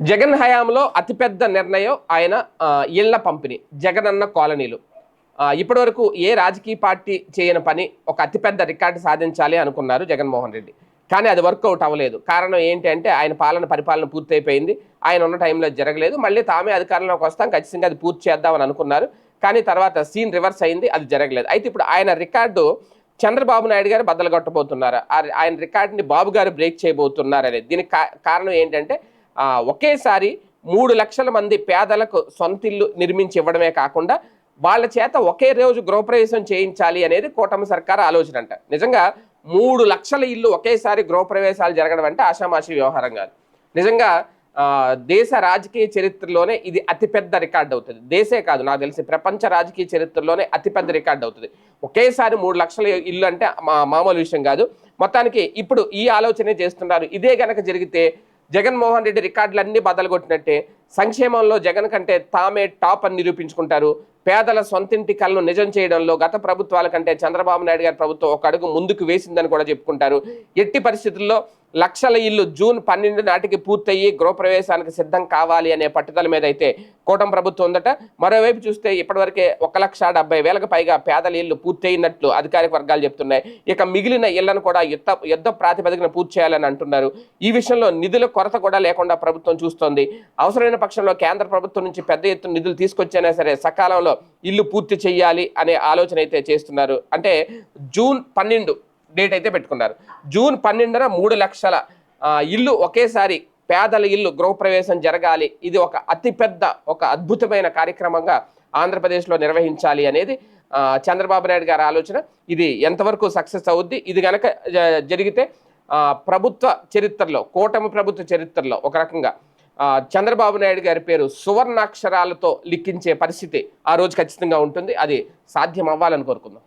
జగన్ హయాంలో అతిపెద్ద నిర్ణయం ఆయన ఇళ్ళ పంపిణీ జగనన్న కాలనీలు. ఇప్పటివరకు ఏ రాజకీయ పార్టీ చేయని పని ఒక అతిపెద్ద రికార్డు సాధించాలి అనుకున్నారు జగన్మోహన్ రెడ్డి. కానీ అది వర్కౌట్ అవ్వలేదు. కారణం ఏంటి అంటే ఆయన పాలన పరిపాలన పూర్తయిపోయింది. ఆయన ఉన్న టైంలో జరగలేదు. మళ్ళీ తామే అధికారంలోకి వస్తాం. ఖచ్చితంగా అది పూర్తి చేద్దామని అనుకున్నారు. కానీ తర్వాత సీన్ రివర్స్ అయింది. అది జరగలేదు. అయితే ఇప్పుడు ఆయన రికార్డు చంద్రబాబు నాయుడు గారు బద్దలు కొట్టబోతున్నారు. ఆయన రికార్డుని బాబు గారు బ్రేక్ చేయబోతున్నారు అనేది. దీనికి కారణం ఏంటంటే ఒకేసారి మూడు లక్షల మంది పేదలకు సొంత ఇల్లు నిర్మించి ఇవ్వడమే కాకుండా వాళ్ళ చేత ఒకే రోజు గృహప్రవేశం చేయించాలి అనేది కూటమి సర్కార్ ఆలోచన అంట నిజంగా మూడు లక్షల ఇల్లు ఒకేసారి గృహప్రవేశాలు జరగడం అంటే ఆషామాషి వ్యవహారం కాదు. నిజంగా దేశ రాజకీయ చరిత్రలోనే ఇది అతిపెద్ద రికార్డ్ అవుతుంది. దేశే కాదు నాకు తెలిసి ప్రపంచ రాజకీయ చరిత్రలోనే అతిపెద్ద రికార్డ్ అవుతుంది. ఒకేసారి మూడు లక్షల ఇల్లు అంటే మా మామూలు విషయం కాదు. మొత్తానికి ఇప్పుడు ఈ ఆలోచనే చేస్తున్నారు. ఇదే గనక జరిగితే జగన్మోహన్ రెడ్డి రికార్డులన్నీ బదలు కొట్టినట్టే సంక్షేమంలో జగన్ కంటే తామే టాప్ అని నిరూపించుకుంటారు. పేదల సొంతింటి కలను నిజం చేయడంలో గత ప్రభుత్వాల కంటే చంద్రబాబు నాయుడు గారి ప్రభుత్వం ఒక అడుగు ముందుకు వేసిందని కూడా చెప్పుకుంటారు. ఎట్టి పరిస్థితుల్లో లక్షల ఇల్లు జూన్ పన్నెండు నాటికి పూర్తయ్యి గృహప్రవేశానికి సిద్ధం కావాలి అనే పట్టుదల మీద అయితే కూటమి ప్రభుత్వం ఉందట. మరోవైపు చూస్తే ఇప్పటివరకే ఒక లక్ష డెబ్బై వేలకు పైగా పేదల ఇల్లు పూర్తయినట్లు అధికారిక వర్గాలు చెప్తున్నాయి ఇక మిగిలిన ఇళ్ళను కూడా యుద్ధ యుద్ధ ప్రాతిపదికన పూర్తి చేయాలని అంటున్నారు. ఈ విషయంలో నిధుల కొరత కూడా లేకుండా ప్రభుత్వం చూస్తోంది. అవసరమైన పక్షంలో కేంద్ర ప్రభుత్వం నుంచి పెద్ద ఎత్తున నిధులు తీసుకొచ్చైనా సరే సకాలంలో ఇల్లు పూర్తి చేయాలి అనే ఆలోచన అయితే చేస్తున్నారు. అంటే జూన్ పన్నెండు డేట్ అయితే పెట్టుకున్నారు. జూన్ పన్నెండున మూడు లక్షల ఇల్లు ఒకేసారి పేదల ఇల్లు గృహప్రవేశం జరగాలి. ఇది ఒక అతిపెద్ద ఒక అద్భుతమైన కార్యక్రమంగా ఆంధ్రప్రదేశ్లో నిర్వహించాలి అనేది చంద్రబాబు నాయుడు గారి ఆలోచన. ఇది ఎంతవరకు సక్సెస్ అవుద్ది? ఇది కనుక జరిగితే ప్రభుత్వ చరిత్రలో కూటమి ప్రభుత్వ చరిత్రలో ఒక రకంగా చంద్రబాబు నాయుడు గారి పేరు సువర్ణాక్షరాలతో లిఖించే పరిస్థితి ఆ రోజు ఖచ్చితంగా ఉంటుంది. అది సాధ్యం అవ్వాలని కోరుకుందాం.